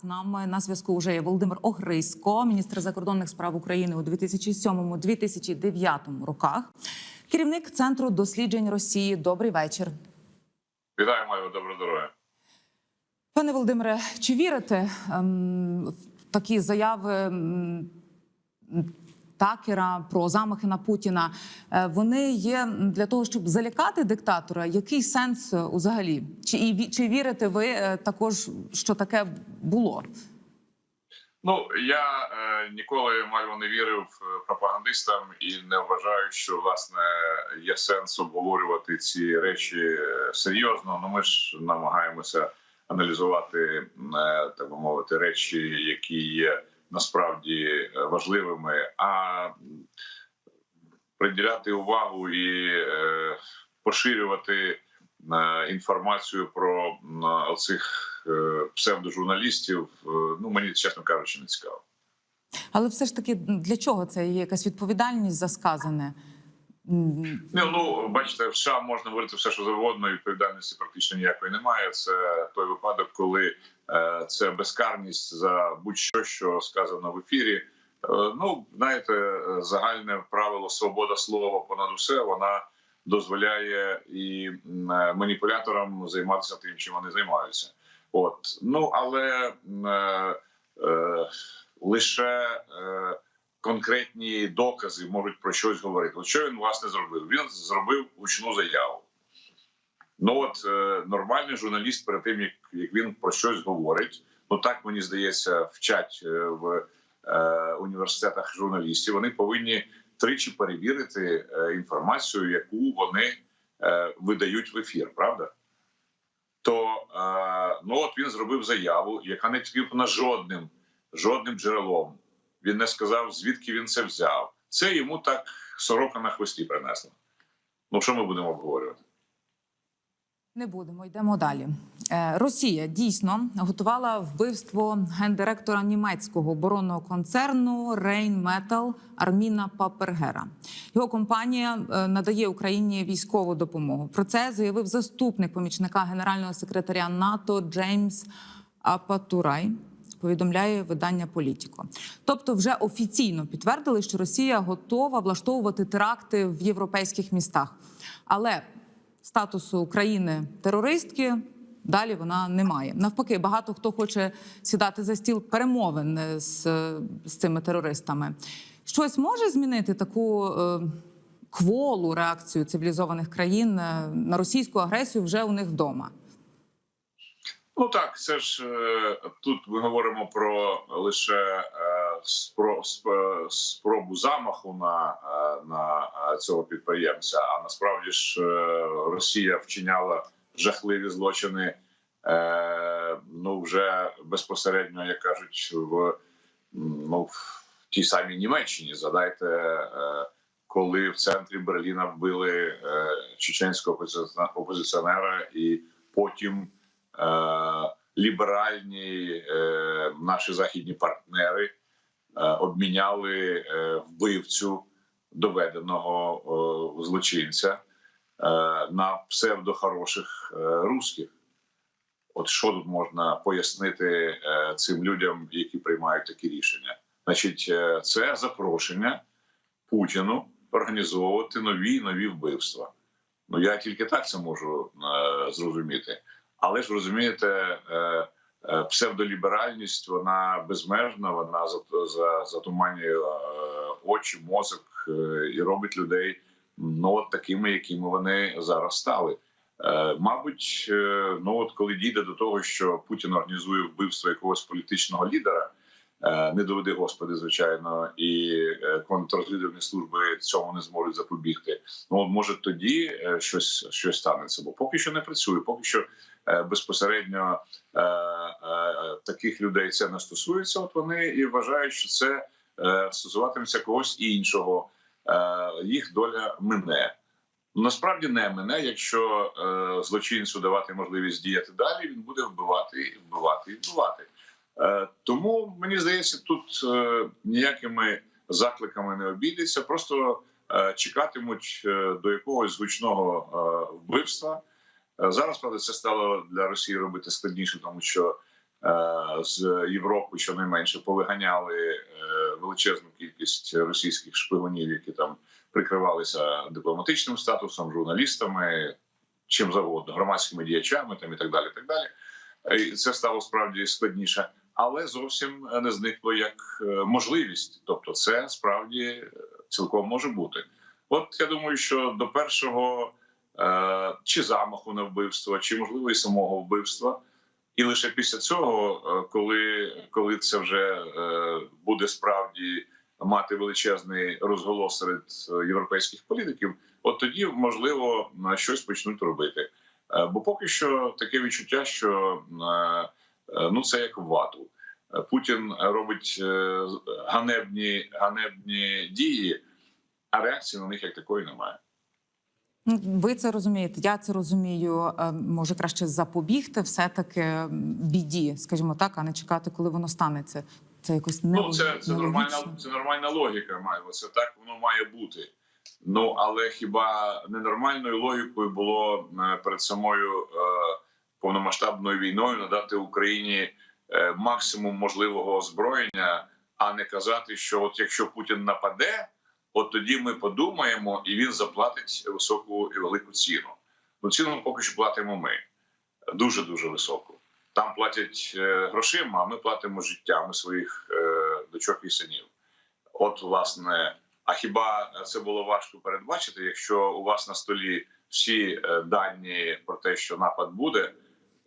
З нами на зв'язку вже є Володимир Огрисько, міністр закордонних справ України у 2007-2009 роках. Керівник центру досліджень Росії. Добрий вечір. Вітаю, маю доброго здоров'я. Пане Володимире, чи вірите ем, в такі заяви ем, Такера про замахи на Путіна? Е, вони є для того, щоб залякати диктатора. Який сенс е, взагалі? Чи і чи вірите ви е, також, що таке було? Ну я е, ніколи мало не вірив пропагандистам і не вважаю, що власне є сенс обговорювати ці речі серйозно. Ну ми ж намагаємося аналізувати е, так би мовити речі, які є насправді е, важливими, а приділяти увагу і е, поширювати е, інформацію про оцих е, псевдожурналістів. Ну мені чесно кажучи, не цікаво. Але все ж таки для чого це є якась відповідальність за сказане? М, Ну, бачите, в США можна говорити все, що завгодно, і відповідальності практично ніякої немає. Це той випадок, коли це безкарність за будь-що, що сказано в ефірі. Е, ну, знаєте, е, загальне правило свобода слова понад усе вона дозволяє і е, маніпуляторам займатися тим, чим вони займаються. От ну але е, е, лише. Е, конкретні докази можуть про щось говорити. От що він власне зробив? Він зробив гучну заяву. Ну от е, нормальний журналіст перед тим, як, як він про щось говорить, ну так мені здається, вчать е, в е, університетах журналістів. Вони повинні тричі перевірити е, інформацію, яку вони е, видають в ефір, правда? То е, ну от він зробив заяву, яка не відповідна жодним, жодним джерелом. Він не сказав, звідки він це взяв. Це йому так сорока на хвості принесла. Ну що ми будемо обговорювати? Не будемо, йдемо далі. Е, Росія дійсно готувала вбивство гендиректора німецького оборонного концерну Рейнметал Арміна Папергера. Його компанія е, надає Україні військову допомогу. Про це заявив заступник помічника генерального секретаря НАТО Джеймс Апатурай. Повідомляє видання Політіко. Тобто, вже офіційно підтвердили, що Росія готова влаштовувати теракти в європейських містах. Але статусу України терористки далі вона не має. Навпаки, багато хто хоче сідати за стіл перемовин е, з, з цими терористами. Щось може змінити таку е, кволу реакцію цивілізованих країн е, на російську агресію вже у них вдома. Ну так, це ж е, тут ми говоримо про лише е, спробу замаху на, е, на е, цього підприємця. А насправді ж е, Росія вчиняла жахливі злочини. Ну вже безпосередньо, як кажуть, в ну в тій самій Німеччині. Згадайте, е, коли в центрі Берліна вбили чеченського опозиціонера- і потім ліберальні наші західні партнери обміняли е, вбивцю доведеного е, злочинця е, на псевдохороших е, русських. От що тут можна пояснити е, цим людям, які приймають такі рішення? Значить, е, це запрошення Путіну організовувати нові нові вбивства. Ну я тільки так це можу е, зрозуміти. Але ж розумієте, е, е, псевдоліберальність вона безмежна, вона за- за- затуманює е, очі, мозок е, і робить людей ну от такими, якими вони зараз стали. Е, Мабуть, е, ну от коли дійде до того, що Путін організує вбивство якогось політичного лідера, е, не доведи господи, звичайно, і е, контррозвідувальні служби цьому не зможуть запобігти. Ну може тоді е, щось щось станеться, бо поки що не працює, поки що е, безпосередньо е, е, таких людей це не стосується. От вони і вважають, що це е, стосуватиметься когось іншого. Е, їх доля мине. Насправді не мене, якщо е, злочинцю давати можливість діяти далі, він буде вбивати, вбивати і вбивати. Е, тому мені здається, тут е, ніякими закликами не обійдеться, просто е, чекатимуть до якогось гучного вбивства. Зараз правда це стало для Росії робити складніше, тому що з Європи, щонайменше, повиганяли величезну кількість російських шпигунів, які там прикривалися дипломатичним статусом, журналістами, чим завгодно, громадськими діячами там і так далі. Так далі. І це стало справді складніше, але зовсім не зникло як е, можливість. Тобто, це справді е, цілком може бути. От я думаю, що до першого е, чи замаху на вбивство, чи можливо і самого вбивства, і лише після цього, коли, коли це вже буде справді мати величезний розголос серед європейських політиків, от тоді можливо щось почнуть робити. Бо поки що таке відчуття, що ну це як вату. Е, Путін робить е, ганебні ганебні дії, а реакції на них як такої немає. Ну, Ви це розумієте, я це розумію. Е, Може краще запобігти все-таки біді, скажімо так, а не чекати, коли воно станеться. Це якось не Ну це, це нормальна це нормальна логіка. Має це так воно має бути. Ну але хіба ненормальною логікою було е, перед самою е, повномасштабною війною надати Україні е, максимум можливого озброєння, а не казати, що от якщо Путін нападе, от тоді ми подумаємо, і він заплатить високу і велику ціну. Ну ціну поки що платимо ми дуже дуже високу. Там платять е, грошима, а ми платимо життями своїх е, дочок і синів. От, власне, а хіба це було важко передбачити, якщо у вас на столі всі дані про те, що напад буде,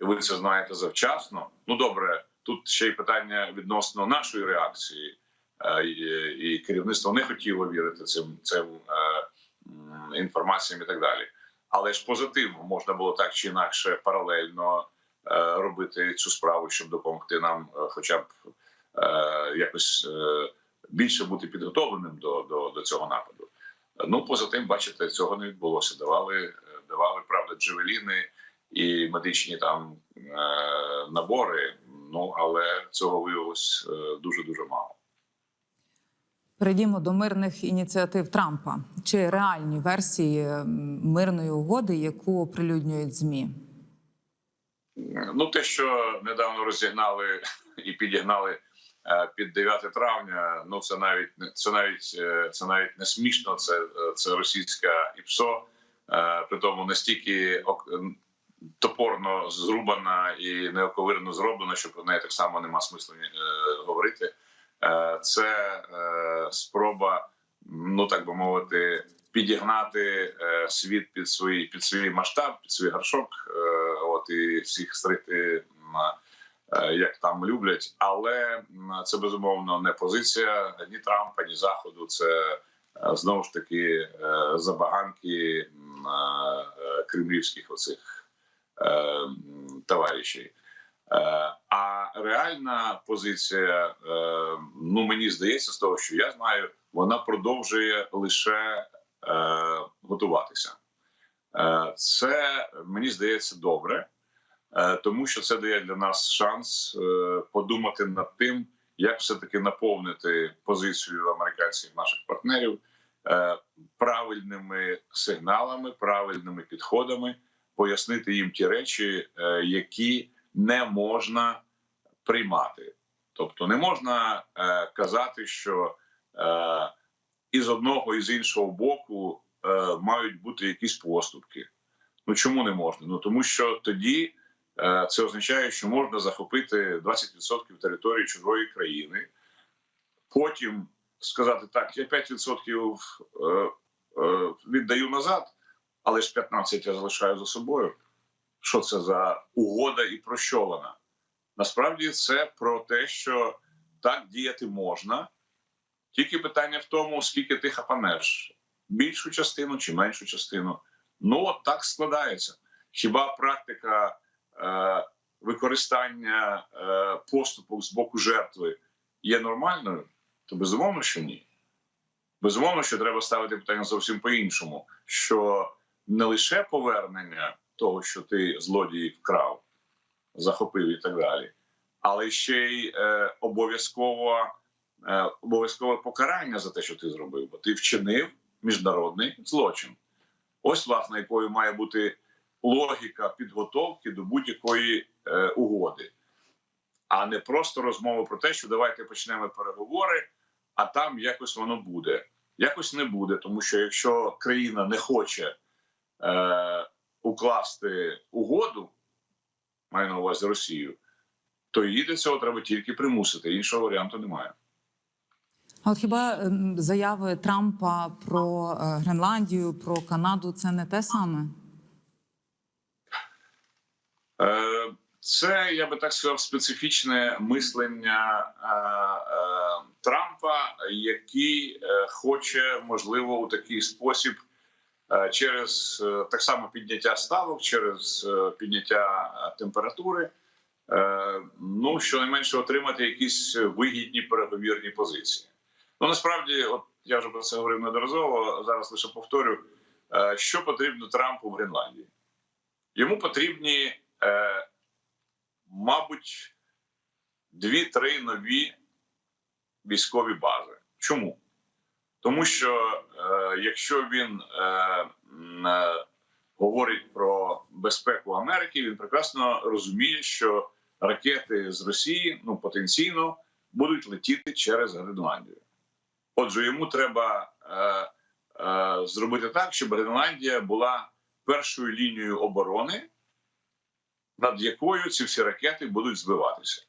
ви це знаєте завчасно? Ну добре, тут ще й питання відносно нашої реакції, Е, і, керівництво не хотіло вірити цим цим е, інформаціям і так далі. Але ж позитивно можна було так чи інакше паралельно е, робити цю справу, щоб допомогти нам, хоча б якось більше бути підготовленим до, до, до цього нападу. Ну поза тим, бачите, цього не відбулося. Давали, давали правда, джевеліни і медичні там е, набори. Ну але цього виявилось дуже дуже мало. Перейдімо до мирних ініціатив Трампа чи реальні версії мирної угоди, яку оприлюднюють змі. Ну, те, що недавно розігнали і підігнали е, під 9 травня. Ну це навіть це навіть е, це навіть не смішно. Це е, це російська ІПСО, при тому настільки топорно зрубана і неоковирно зроблена, що про неї так само нема смислу е, говорити. Е, Це е, спроба, ну так би мовити, підігнати світ під свій під свій масштаб, під свій горшок. От і всіх стрити, як там люблять. Але це безумовно не позиція ні Трампа, ні Заходу. Це знову ж таки забаганки кремлівських оцих е, м. Е, А реальна позиція, е, ну мені здається, з того, що я знаю, вона продовжує лише е, готуватися. Е, Це мені здається добре, е, тому що це дає для нас шанс подумати над тим, як все таки наповнити позицію американських наших партнерів правильними сигналами, правильними підходами, пояснити їм ті речі, е, які не можна приймати. Тобто не можна е, казати, що е, і з одного і з іншого боку мають бути якісь поступки. Ну чому не можна? Ну тому що тоді це означає, що можна захопити 20% території чужої країни, потім сказати так, я 5% е, е, віддаю назад, але ж 15% я залишаю за собою. Що це за угода і про що вона? Насправді це про те, що так діяти можна, тільки питання в тому, скільки ти хапанеш більшу частину чи меншу частину. Ну от так складається. Хіба практика е, використання е, поступок з боку жертви є нормальною? То безумовно, що ні. Безумовно, що треба ставити питання зовсім по-іншому: що не лише повернення того, що ти злодій вкрав, захопив і так далі, але ще й е, обов'язково е, обов'язкове покарання за те, що ти зробив, бо ти вчинив міжнародний злочин. Ось власне якою має бути логіка підготовки до будь-якої е, угоди. а не просто розмови про те, що давайте почнемо переговори, а там якось воно буде. Якось не буде, тому що якщо країна не хоче е, укласти угоду, маю на увазі Росію, то її для цього треба тільки примусити. Іншого варіанту немає. А от хіба ем, заяви Трампа про е, Гренландію, про Канаду це не те саме? Е, Це я би так сказав специфічне мислення е, Трампа, який хоче, можливо, у такий спосіб через е, так само підняття ставок, через е, підняття е, температури, е, ну щонайменше отримати якісь вигідні переговірні позиції. Ну насправді, от я вже про це говорив неодноразово. Зараз лише повторю, е, що потрібно Трампу в Гренландії. Йому потрібні, е, мабуть, дві-три нові військові бази. Чому? Тому що е, якщо він е, е, говорить про безпеку Америки, він прекрасно розуміє, що ракети з Росії ну потенційно будуть летіти через Гренландію. Отже, йому треба е, е, зробити так, щоб Гренландія була першою лінією оборони, над якою ці всі ракети будуть збиватися.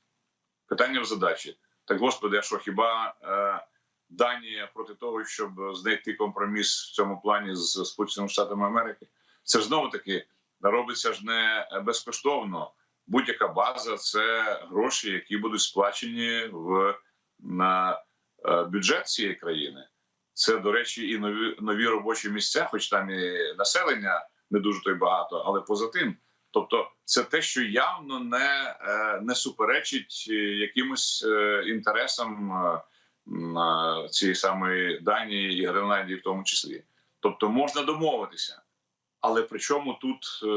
Питання в задачі. Так, господи, а що хіба е, Данія проти того, щоб знайти компроміс в цьому плані з Сполученими Штатами Америки? Це знову таки робиться ж не безкоштовно. Будь-яка база це гроші, які будуть сплачені в на е, бюджет цієї країни. Це, до речі, і нові нові робочі місця, хоч там і населення не дуже то й багато, але поза тим. Тобто, це те, що явно не, е, не суперечить е, якимось інтересам цієї самої Данії і Гренландії, в тому числі. Тобто, можна домовитися, але при чому тут е,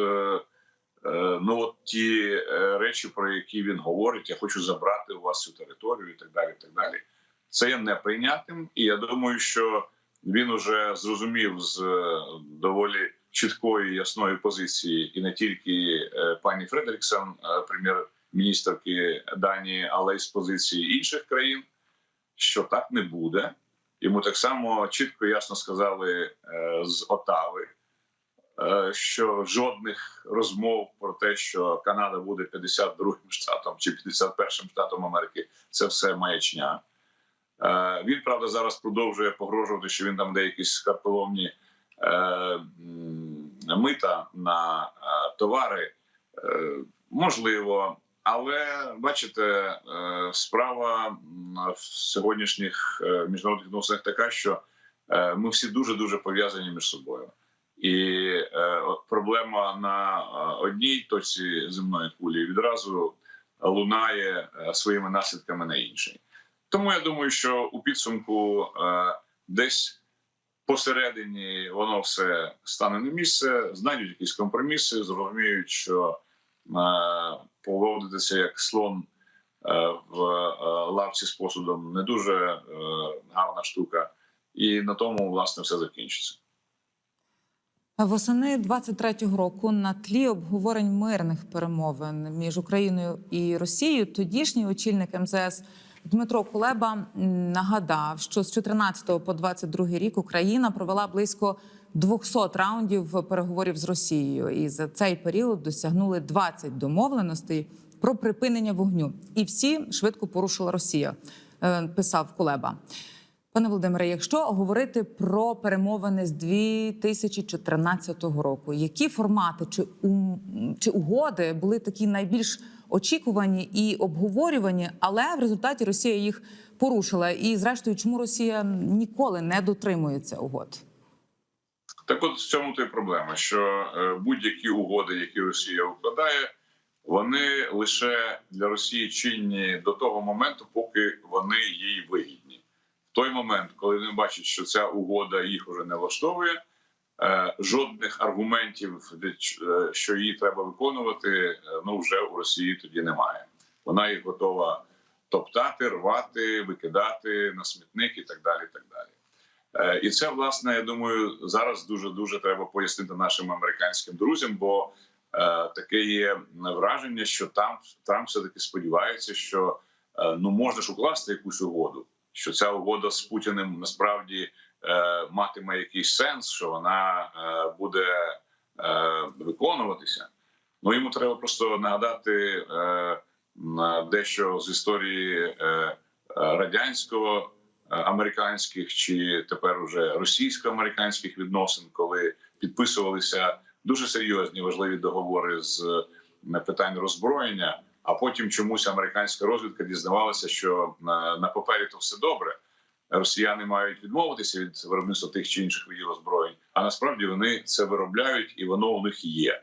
е, ну от ті е, речі, про які він говорить, я хочу забрати у вас цю територію, і так далі. І так далі. Це є неприйнятним, і я думаю, що він уже зрозумів з е, доволі чіткої ясної позиції, і не тільки е, пані Фредеріксон, прем'єр-міністерки Данії, але й з позиції інших країн, що так не буде. Йому так само чітко і ясно сказали е, з Отави, е, що жодних розмов про те, що Канада буде 52-м штатом чи 51-м штатом Америки, це все маячня. Е, Він правда зараз продовжує погрожувати, що він там де якісь карколомні е, мита на товари. Можливо, але бачите, е, справа в сьогоднішніх е, міжнародних відносинах така, що е, ми всі дуже дуже пов'язані між собою. І от проблема на одній точці земної кулі відразу лунає своїми наслідками на іншій. Тому я думаю, що у підсумку десь посередині воно все стане на місце, знайдуть якісь компроміси, зрозуміють, що поводитися як слон е, в е, лавці з посудом не дуже е, гарна штука, і на тому власне все закінчиться. Восени 23-го року на тлі обговорень мирних перемовин між Україною і Росією тодішній очільник МЗС Дмитро Кулеба нагадав, що з 14 по 22 рік Україна провела близько 200 раундів переговорів з Росією, і за цей період досягнули 20 домовленостей про припинення вогню. І всі швидко порушила Росія, е, писав Кулеба. Пане Володимире, якщо говорити про перемовини з 2014 року, які формати чи чи угоди були такі найбільш очікувані і обговорювані, але в результаті Росія їх порушила. І зрештою, чому Росія ніколи не дотримується угод? Так, от в цьому то й проблема, що е, будь-які угоди, які Росія укладає, вони лише для Росії чинні до того моменту, поки вони їй вигідні. В той момент, коли вони бачать, що ця угода їх уже не влаштовує, е, жодних аргументів, е, що її треба виконувати, ну вже у Росії тоді немає. Вона їх готова топтати, рвати, викидати на смітник і так далі. І так далі. Е, І це власне, я думаю, зараз дуже дуже треба пояснити нашим американським друзям, бо таке є враження, що там Трамп все таки сподівається, що е, ну можна ж укласти якусь угоду, що ця угода з Путіним насправді е, матиме якийсь сенс, що вона е, буде е, виконуватися. Ну йому треба просто нагадати е, на дещо з історії е, е, радянського е, американських чи тепер уже російсько-американських відносин, коли підписувалися дуже серйозні важливі договори з е, питань роззброєння. А потім чомусь американська розвідка дізнавалася, що на, на папері то все добре. Росіяни мають відмовитися від виробництва тих чи інших видів озброєнь, а насправді вони це виробляють і воно у них є.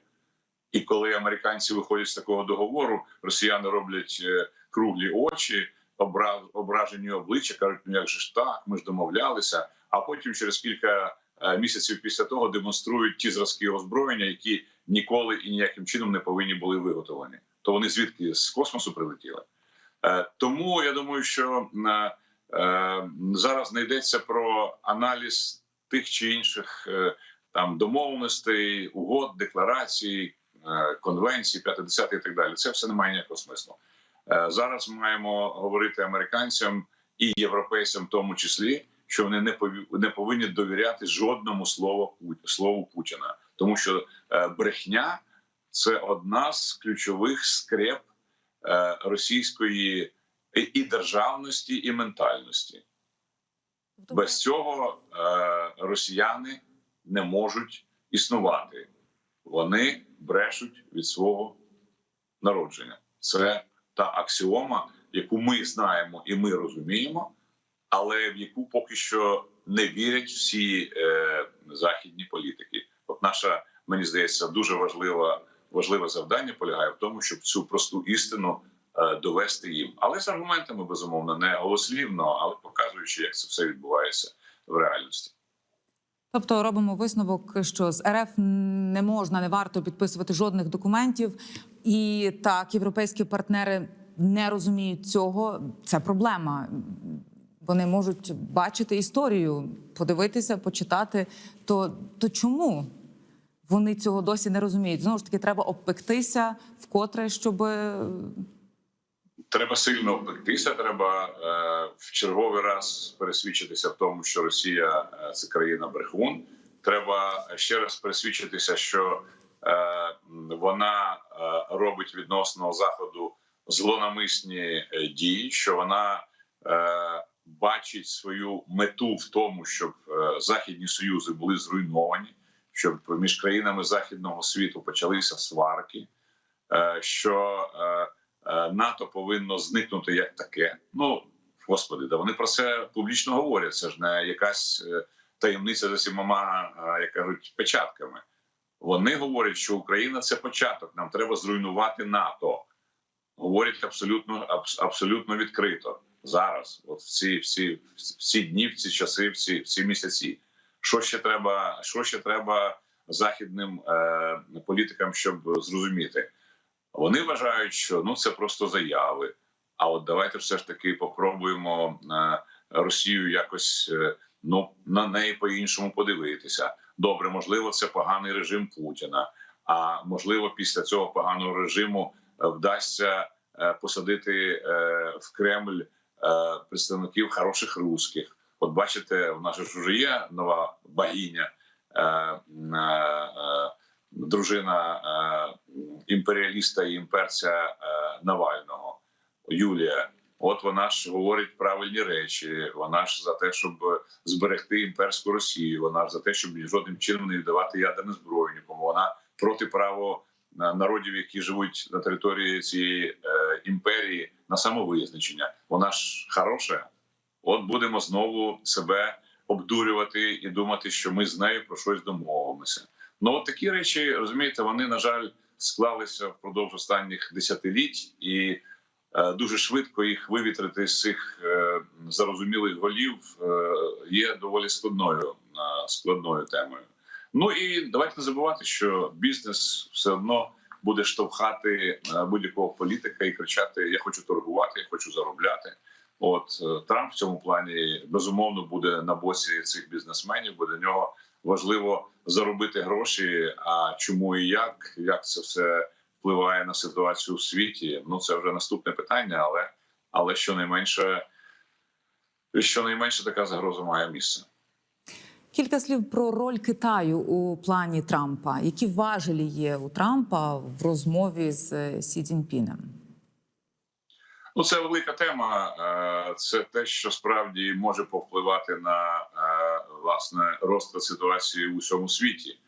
І коли американці виходять з такого договору, росіяни роблять е, круглі очі, обра- ображені обличчя, кажуть, ну як же ж так, ми ж домовлялися. А потім через кілька е, місяців після того демонструють ті зразки озброєння, які ніколи і ніяким чином не повинні були виготовлені. То вони звідки з космосу прилетіли. Е, Тому я думаю, що е, зараз не йдеться про аналіз тих чи інших там домовленостей, угод, декларацій, конвенцій, 50 і так далі. Це все не має ніякого смислу. Е, Зараз маємо говорити американцям і європейцям, в тому числі, що вони не не повинні довіряти жодному слову слову Путіна, тому що е, брехня це одна з ключових скреп е, російської і- державності, і ментальності. Без цього росіяни не можуть існувати. Вони брешуть від свого народження. Це та аксіома, яку ми знаємо і ми розуміємо, але в яку поки що не вірять всі е, західні політики. От наша, мені здається, дуже важлива важливе завдання полягає в тому, щоб цю просту істину е, довести їм, але з аргументами безумовно не голослівно, але показуючи, як це все відбувається в реальності. Тобто робимо висновок, що з РФ не можна, не варто підписувати жодних документів, і так європейські партнери не розуміють цього. Це проблема. Вони можуть бачити історію, подивитися, почитати. То, то чому вони цього досі не розуміють? Знову ж таки, треба обпектися вкотре, щоб Треба сильно обпектися. Треба е, в черговий раз пересвідчитися в тому, що Росія е, це країна брехун. Треба ще раз пересвідчитися, що е, вона е, робить відносно заходу злонамисні е, дії, що вона е, бачить свою мету в тому, щоб західні союзи були зруйновані, щоб між країнами західного світу почалися сварки. Що НАТО повинно зникнути як таке. Ну господи, да вони про це публічно говорять. Це ж не якась е, таємниця за сімома, е, як кажуть, печатками. Вони говорять, що Україна це початок. Нам треба зруйнувати НАТО. Говорять абсолютно абс- абсолютно відкрито зараз. От в ці всі дні, в ці часи, в ці, в ці місяці. Що ще треба? Що ще треба західним е, політикам, щоб зрозуміти? Вони вважають, що ну це просто заяви. А от давайте все ж таки попробуємо е, Росію якось е, ну на неї по-іншому подивитися. Добре, можливо, це поганий режим Путіна. А можливо, після цього поганого режиму е, вдасться посадити в Кремль представників хороших русських. От бачите, в нас ж вже є нова богиня, дружина е, імперіаліста і імперця е, Навального Юлія. От вона ж говорить правильні речі. Вона ж за те, щоб зберегти імперську Росію. Вона ж за те, щоб жодним чином не віддавати ядерну зброю нікому. Вона проти право е, народів, які живуть на території цієї імперії, на самовизначення. Вона ж хороша. От будемо знову себе обдурювати і думати, що ми з нею про щось домовимося. Ну от такі речі розумієте, вони на жаль склалися впродовж останніх десятиліть, і е, дуже швидко їх вивітрити з цих е, зарозумілих голів е, є доволі складною е, складною темою. Ну і давайте не забувати, що бізнес все одно буде штовхати е, будь-якого політика і кричати: Я хочу торгувати, я хочу заробляти. От е, Трамп в цьому плані безумовно буде на боці цих бізнесменів, бо для нього важливо заробити гроші. А чому і як, як це все впливає на ситуацію у світі? Ну це вже наступне питання, але але щонайменше, щонайменше така загроза має місце. Кілька слів про роль Китаю у плані Трампа. Які важелі є у Трампа в розмові з е, Сі Цзіньпінем? Ну, це велика тема. Е, Це те, що справді може повпливати на е, власне розклад ситуації у всьому світі.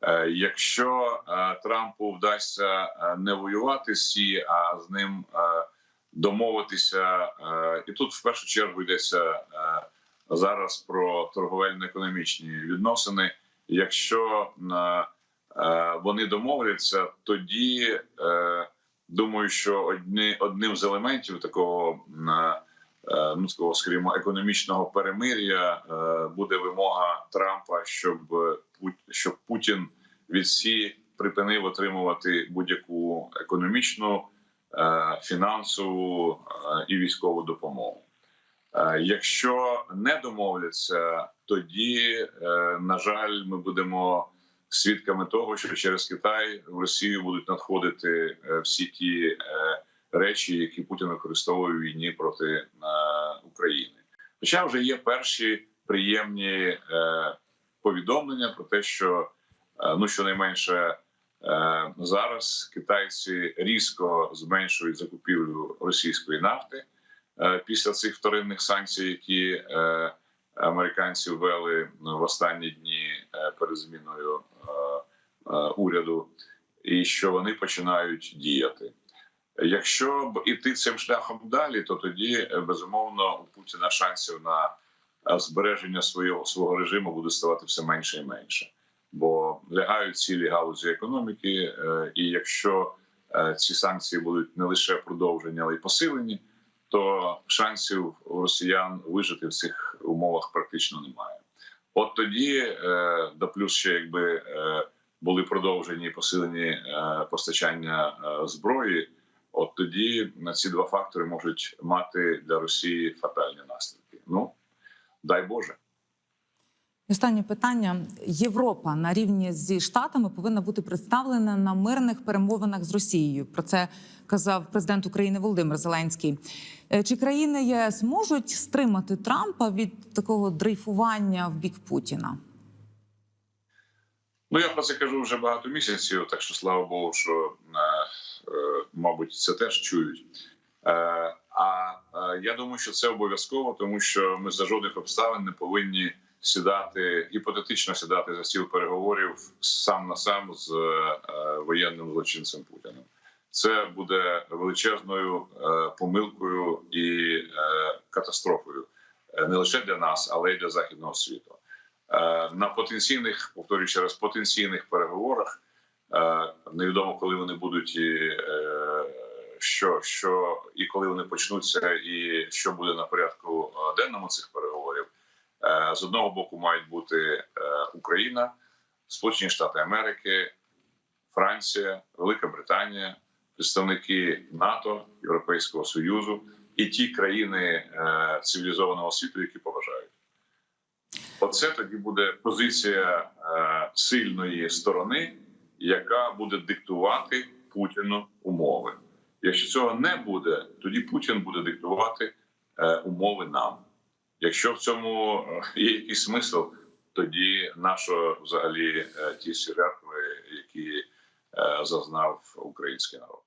Е, Якщо е, Трампу вдасться е, не воювати з Сі, а з ним домовитися, і тут в першу чергу йдеться зараз про торговельно-економічні відносини. Якщо вони домовляться, тоді думаю, що одні, одним з елементів такого е, ну такого, скажімо, економічного перемир'я е, буде вимога Трампа, щоб е, щоб Путін від Сі припинив отримувати будь-яку економічну, е, фінансову е, і військову допомогу. Е, Якщо не домовляться, тоді, е, на жаль, ми будемо свідками того, що через Китай в Росію будуть надходити е, всі ті е, речі, які Путін використовує у війні проти е, України. Хоча вже є перші приємні е, повідомлення про те, що е, ну щонайменше зараз китайці різко зменшують закупівлю російської нафти після цих вторинних санкцій, які американці ввели ну, в останні дні перед зміною уряду, і що вони починають діяти. Якщо б іти цим шляхом далі, то тоді е, безумовно у Путіна шансів на е, збереження свого свого режиму буде ставати все менше і менше, бо лягають цілі галузі економіки. е, І якщо ці санкції будуть не лише продовжені, але й посилені, то шансів росіян вижити в цих умовах практично немає. От тоді, да плюс ще якби були продовжені посилені постачання зброї. От тоді на ці два фактори можуть мати для Росії фатальні наслідки. Ну дай Боже. І Останнє питання: Європа на рівні зі штатами повинна бути представлена на мирних перемовинах з Росією. Про це казав президент України Володимир Зеленський. Е, Чи країни ЄС можуть стримати Трампа від такого дрейфування в бік Путіна? Ну я про це кажу вже багато місяців, так що слава Богу, що е, мабуть це теж чують. Е, а е, я думаю, що це обов'язково, тому що ми за жодних обставин не повинні сідати гіпотетично сідати за стіл переговорів сам на сам з е, воєнним злочинцем Путіним. Це буде величезною е, помилкою і е, катастрофою е, не лише для нас, але й для західного світу. Е, на потенційних, повторюю ще раз, потенційних переговорах. Е, Невідомо, коли вони будуть і е, що, що і коли вони почнуться, і що буде на порядку е, денному цих переговорів. З одного боку мають бути Україна, Сполучені Штати Америки, Франція, Велика Британія, представники НАТО, Європейського Союзу і ті країни цивілізованого світу, які поважають. Оце тоді буде позиція сильної сторони, яка буде диктувати Путіну умови. Якщо цього не буде, тоді Путін буде диктувати е, умови нам. Якщо в цьому е, є якийсь смисл, тоді нашо взагалі е, ті жертви, які зазнав український народ.